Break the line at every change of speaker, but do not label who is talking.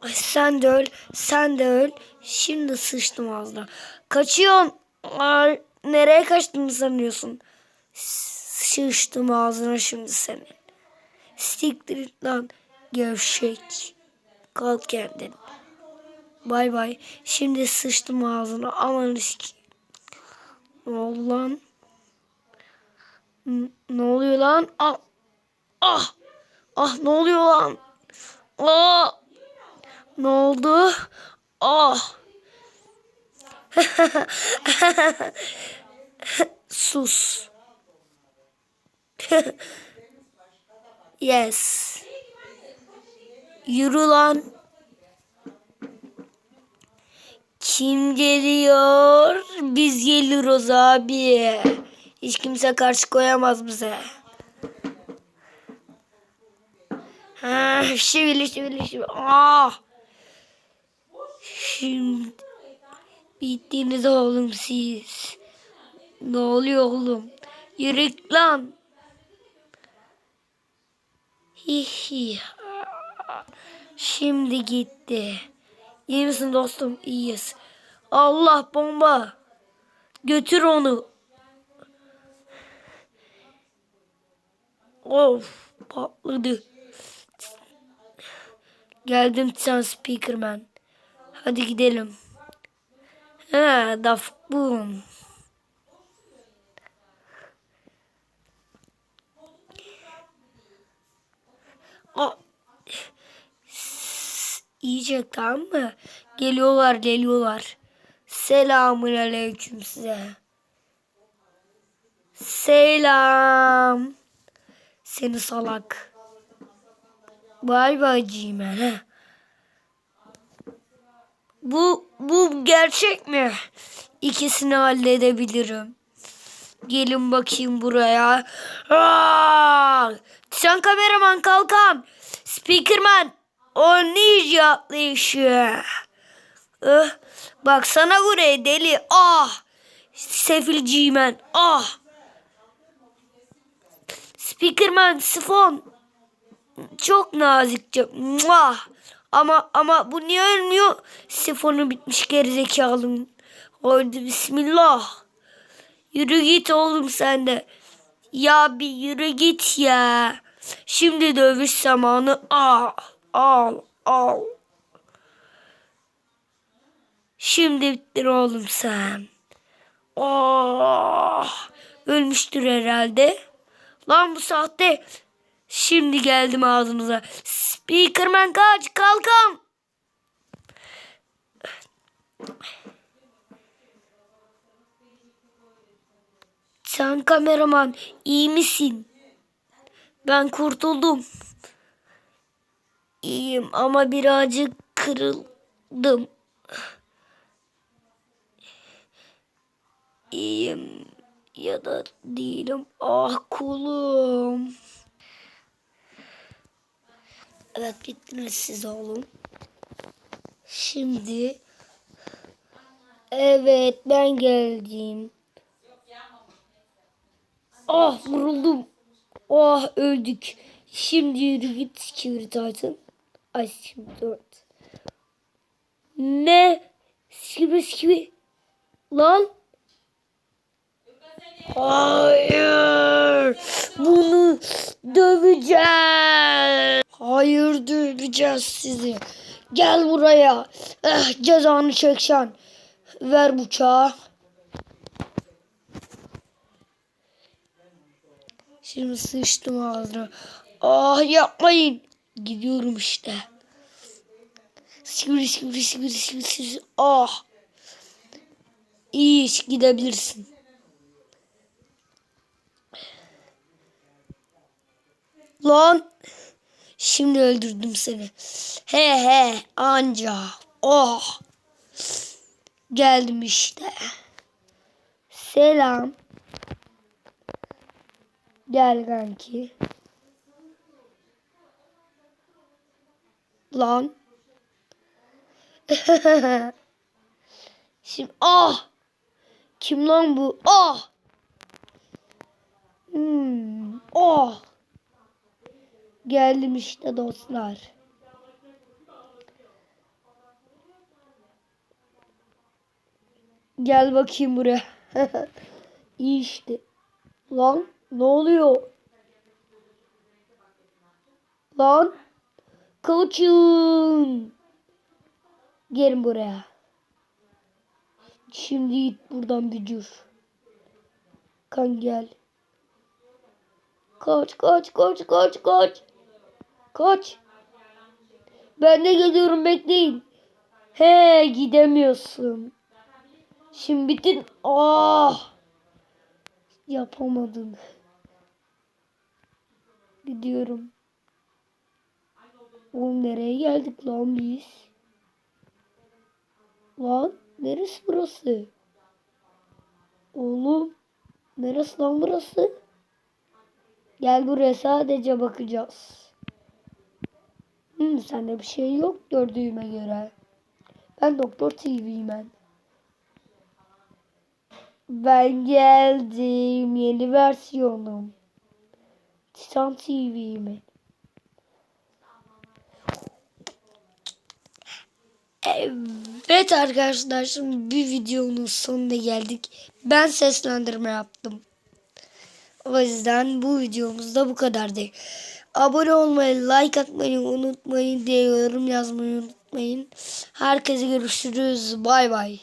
Ay sen de öl, sen de öl. Şimdi sıçtım ağzına. Kaçıyorsun. Ay, nereye kaçtığını sanıyorsun? Sıçtım ağzına şimdi senin. Siktir lan gevşek. Kalk kendin. Bay bay. Şimdi sıçtım ağzına. Aman risk. Ne oldu lan? Ne oluyor lan? Ah! Ah! Ah ne oluyor lan? Ah! Ne oldu? Ah! Sus. yes. Yürü lan. Kim geliyor? Biz geliyoruz abi. Hiç kimse karşı koyamaz bize. Ha, şivili şivili şivili. Ah. Şimdi bittiniz oğlum siz. Ne oluyor oğlum? Yürü lan. Hihi. Şimdi gitti. İyi misin dostum? İyiyiz. Allah bomba. Götür onu. Of patladı. Geldim sen speakerman. Hadi gidelim. Ha, Daft Boom. Aa, yiyecek tamam mı? Geliyorlar geliyorlar. Selamun aleyküm size. Selam. Seni salak. Bay bay Cimen. Bu, bu gerçek mi? İkisini halledebilirim. Gelin bakayım buraya. Aa! Sen kameraman kalkan. Speakerman. O ninja atlayışı. Eh, baksana buraya deli. Ah. Sefil G-Man. Ah. Speakerman sifon. Çok nazikçe. Muah. Ama ama bu niye ölmüyor? Sifonu bitmiş gerizekalım. Haydi bismillah. Yürü git oğlum sen de. Ya bir yürü git ya. Şimdi dövüş zamanı. Al, al, al. Şimdi bittin oğlum sen. Oh, ölmüştür herhalde. Lan bu sahte. Şimdi geldim ağzınıza. Speakerman kaç kalkam. Sen kameraman iyi misin? Ben kurtuldum. İyiyim ama birazcık kırıldım. İyiyim ya da değilim. Ah kolum. Evet bittiniz siz oğlum. Şimdi evet ben geldim. Ah vuruldum. Ah öldük. Şimdi yürü git Security Titan. Ay şimdi dört. Ne? Sikibi sikibi. Lan. Hayır. Bunu döveceğiz. Hayır döveceğiz sizi. Gel buraya. Eh, cezanı çekeceksin. Ver bıçağı. Şimdi sıçtım ağzına. Ah yapmayın. Gidiyorum işte. Sivri sivri sivri sivri sivri. Ah. İyi iş gidebilirsin. Lan. Şimdi öldürdüm seni. He he anca. Oh. Geldim işte. Selam. Gel kanki. Lan. Şimdi ah. Kim lan bu? Ah. Hmm. Oh. Geldim işte dostlar. Gel bakayım buraya. İyi işte. Lan ne oluyor? Lan kaçın. Gelin buraya. Şimdi git buradan bir cür. Kan gel. Kaç kaç kaç kaç kaç. Kaç. Ben de geliyorum bekleyin. He gidemiyorsun. Şimdi bitin. Ah. Yapamadın. Gidiyorum. Oğlum nereye geldik lan biz? Lan neresi burası? Oğlum neresi lan burası? Gel buraya sadece bakacağız. Hmm, sende bir şey yok gördüğüme göre. Ben Doktor TV'yim ben. Geldim. Yeni versiyonum. Titan TV'yim. Evet arkadaşlar şimdi bir videonun sonuna geldik. Ben seslendirme yaptım. O yüzden bu videomuz da bu kadardı. Abone olmayı, like atmayı unutmayın diye yorum yazmayı unutmayın. Herkese görüşürüz. Bay bay.